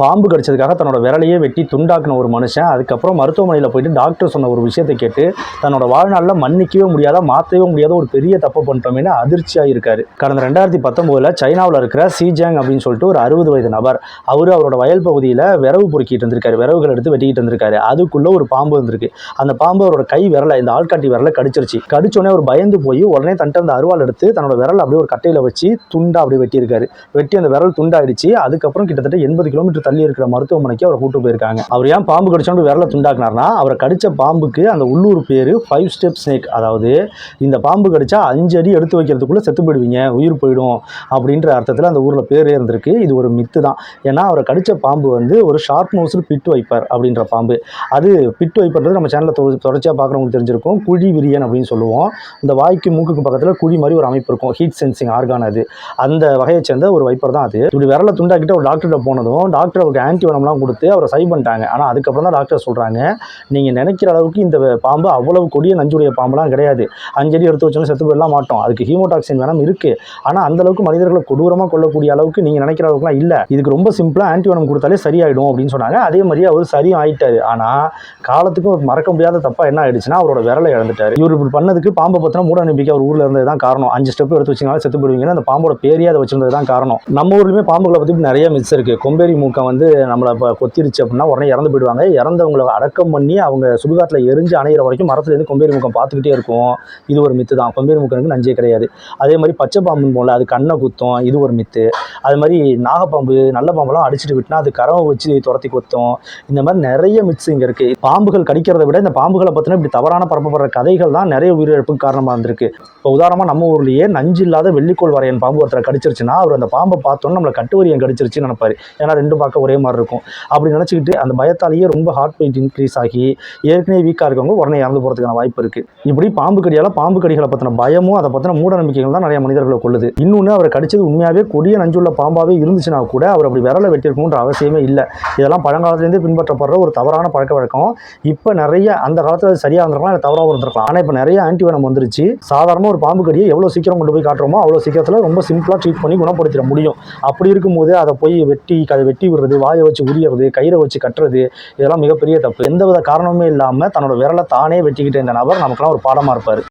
பாம்பு கடிச்சதுக்காக தன்னோட விரலையே வெட்டி துண்டாக்குன ஒரு மனுஷன். அதுக்கப்புறம் மருத்துவமனையில் போயிட்டு டாக்டர் சொன்ன ஒரு விஷயத்தை கேட்டு தன்னோட வாழ்நாளில் மன்னிக்கவே முடியாத மாற்றவே முடியாத ஒரு பெரிய தப்பு பண்ணிட்டோமேனு அதிர்ச்சியாக இருக்காரு. கடந்த ரெண்டாயிரத்தி பத்தொம்போதில் சைனாவில் இருக்கிற சீஜாங் அப்படின்னு சொல்லிட்டு ஒரு அறுபது வயது நபர். அவர் அவரோட வயல் பகுதியில் விரவு பொறுக்கிட்டு இருந்திருக்காரு. விரவுகள் எடுத்து வெட்டிக்கிட்டு இருந்திருக்காரு. அதுக்குள்ளே ஒரு பாம்பு இருந்திருக்கு அந்த பாம்பு அவரோட கை விரலை இந்த ஆள்காட்டி விரலை கடிச்சிருச்சு. கடிச்சோடனே அவர் பயந்து போய் உடனே தன்ட்டு அந்த அருவாள் எடுத்து தன்னோட விரல் அப்படியே ஒரு கட்டையில் வச்சு துண்டா அப்படியே வெட்டியிருக்காரு. வெட்டி அந்த விரல் துண்டாயிடுச்சு. அதுக்கப்புறம் கிட்டத்தட்ட எண்பது கிலோமீட்டர் தள்ளி இருக்கிற மருத்துவமனைக்கு அவரை கூட்டு போயிருக்காங்க. அவர் ஏன் பாம்பு கடிச்சோன்னு விரல துண்டாக்குனார்னா அவரை கடிச்ச பாம்புக்கு அந்த உள்ளூர் பேர் ஃபைவ் ஸ்டெப் ஸ்னேக் அதாவது இந்த பாம்பு கடிச்சா அஞ்சு அடி எடுத்து வைக்கிறதுக்குள்ளே செத்து போயிடுவீங்க உயிர் போயிடும் அப்படின்ற அர்த்தத்தில் அந்த ஊரில் பேரே இருந்திருக்கு. இது ஒரு மித்து தான். ஏன்னா அவரை கடிச்ச பாம்பு வந்து ஒரு ஷார்ப் நோஸில் பிட் வைப்பர் அப்படின்ற பாம்பு. அது பிட் வைப்பர்ன்றது நம்ம சேனலில் தொடர்ச்சியாக பார்க்குறவங்களுக்கு தெரிஞ்சிருக்கும். குழி விரியன் அப்படின்னு சொல்லுவோம். இந்த வாய்க்கு மூக்குக்கு பக்கத்தில் குழி மாதிரி ஒரு அமைப்பு இருக்கும். ஹீட் சென்சிங் ஆர்கான் அது. அந்த வகையை சேர்ந்த ஒரு வைப்பர் தான் அது. இப்படி விரலை துண்டாக்கிட்டு ஒரு டாக்டர்கிட்ட போனதும் டாக்டர் அவருக்கு ஆன்டிவனம்லாம் கொடுத்து அவரை சரி பண்ணிட்டாங்க. ஆனால் அதுக்கப்புறம் தான் டாக்டர் சொல்கிறாங்க நீங்கள் நினைக்கிற அளவுக்கு இந்த பாம்பு அவ்வளவு கொடிய நஞ்சுடைய பாம்புலாம் கிடையாது. அஞ்சடி எடுத்து வச்சாலும் செத்து போயிடலாம் மாட்டோம். அதுக்கு ஹீமோடாக்சின் வேணாம் இருக்குது ஆனால் அந்த அளவுக்கு மனிதர்களை கொடூரமாக கொள்ளக்கூடிய அளவுக்கு நீங்கள் நினைக்கிற அளவுக்குலாம் இல்லை. இதுக்கு ரொம்ப சிம்பிளாக ஆன்டிவனம் கொடுத்தாலே சரியாயிடும் அப்படின்னு சொன்னாங்க. அதே மாதிரி அவர் சரி ஆயிட்டாரு. ஆனால் காலத்துக்கும் ஒரு மறக்க முடியாத தப்பாக என்ன ஆயிடுச்சுன்னா அவரோட விரலை இழந்துட்டார். இவர் இப்படி பண்ணதுக்கு பாம்பை பற்றின மூட நம்பிக்கை அவர் ஊரில் இருந்தது தான் காரணம். அஞ்சு ஸ்டெப் எடுத்து வச்சிங்கனாலும் செத்து போடுவீங்கன்னு அந்த பாம்போட பேரியாத அதை வச்சிருந்தது தான் காரணம். நம்ம ஊர்லேயுமே பாம்புகளை பற்றி நிறைய மிஸ் இருக்குது கொம்பேரி மூக்கம் வந்து நம்மளை இப்போ கொத்திருச்சு அப்படின்னா உடனே இறந்து போயிடுவாங்க. இறந்தவங்களை அடக்கம் பண்ணி அவங்க சுடுகாட்டில் எரிஞ்சு அணையிற வரைக்கும் மரத்துலேருந்து கொம்பேரி முக்கம் பார்த்துக்கிட்டே இருக்கும். இது ஒரு மித்து தான். கொம்பேரி முக்கனுக்கு நஞ்சே கிடையாது. அதே மாதிரி பச்சை பாம்புன்னு போல அது கண்ணை குத்தும். இது ஒரு மித்து. அது மாதிரி நாகப்பாம்பு நல்ல பாம்பெல்லாம் அடிச்சுட்டு விட்டுனா அது கரவை வச்சு துரத்தி கொத்தும். இந்த மாதிரி நிறைய மிக்ஸ் இங்கே இருக்குது பாம்புகள் கடிக்கிறத விட இந்த பாம்புகளை பற்றின இப்படி தவறான பரப்பப்படுற கதைகள் தான் நிறைய உயிரிழப்புக்கு காரணமாக இருந்திருக்கு. இப்போ உதாரணமாக நம்ம ஊர்லேயே நஞ்சு இல்லாத வெள்ளிக்கோள் வரையன் பாம்பு ஒருத்தரை கடிச்சிருச்சுன்னா அவர் அந்த பாம்பை பார்த்தோன்னே நம்மளை கட்டுவரியன் கடிச்சிருச்சுன்னு நினைப்பாரு. ஏன்னா பக்கம் பார்க்க ஒரே மாதிரி இருக்கும். அப்படி நினச்சிக்கிட்டு அந்த பயத்தாலேயே ரொம்ப ஹார்ட் பெயிட் இன்க்ரீஸ் ஆகி ஏற்கனவே வீக்காக இருக்கவங்க உடனே இறந்து போகிறதுக்கான வாய்ப்பு இருக்குது இப்படி பாம்பு கடியால் பாம்பு கடிகளை பற்றின பயமும் அதை பற்றின மூட நம்பிக்கைகள் தான் நிறைய மனிதர்களை கொள்ளுது. இன்னொன்று அவரை கடிச்சது உண்மையாகவே கொடிய நஞ்சுள்ள பாம்பாகவே இருந்துச்சுன்னா கூட அவர் அப்படி விரலை வெட்டியிருக்கணுன்ற அவசியமே இல்லை. இதெல்லாம் பழங்காலத்துலேருந்தே பின்பற்றப்படுற ஒரு தவறான பழக்க வழக்கம். இப்போ நிறைய அந்த காலத்தில் அது சரியாக இருந்திருக்கலாம் இல்லை தவறாகவும் இருந்திருக்கலாம். ஆனால் இப்போ நிறைய ஆன்டிவனம் வந்துருச்சு. சாதாரணமாக ஒரு பாம்பு கடியை எவ்வளோ சீக்கிரம் கொண்டு போய் காட்டுறோமோ அவ்வளோ சீக்கிரத்தில் ரொம்ப சிம்பிளாக ட்ரீட் பண்ணி குணப்படுத்திட முடியும். அப்படி இருக்கும்போது அதை போய் வெட்டி அதை வெட்டி விடுறது வாயை வச்சு உரியறது கயிறை வச்சு கட்டுறது இதெல்லாம் மிகப்பெரிய தப்பு. எந்த வித காரணமுமே இல்லாமல் தன்னோட விரலை தானே வெட்டிக்கிட்ட இந்த நபர் நமக்குலாம் ஒரு பாடமாக இருப்பார்.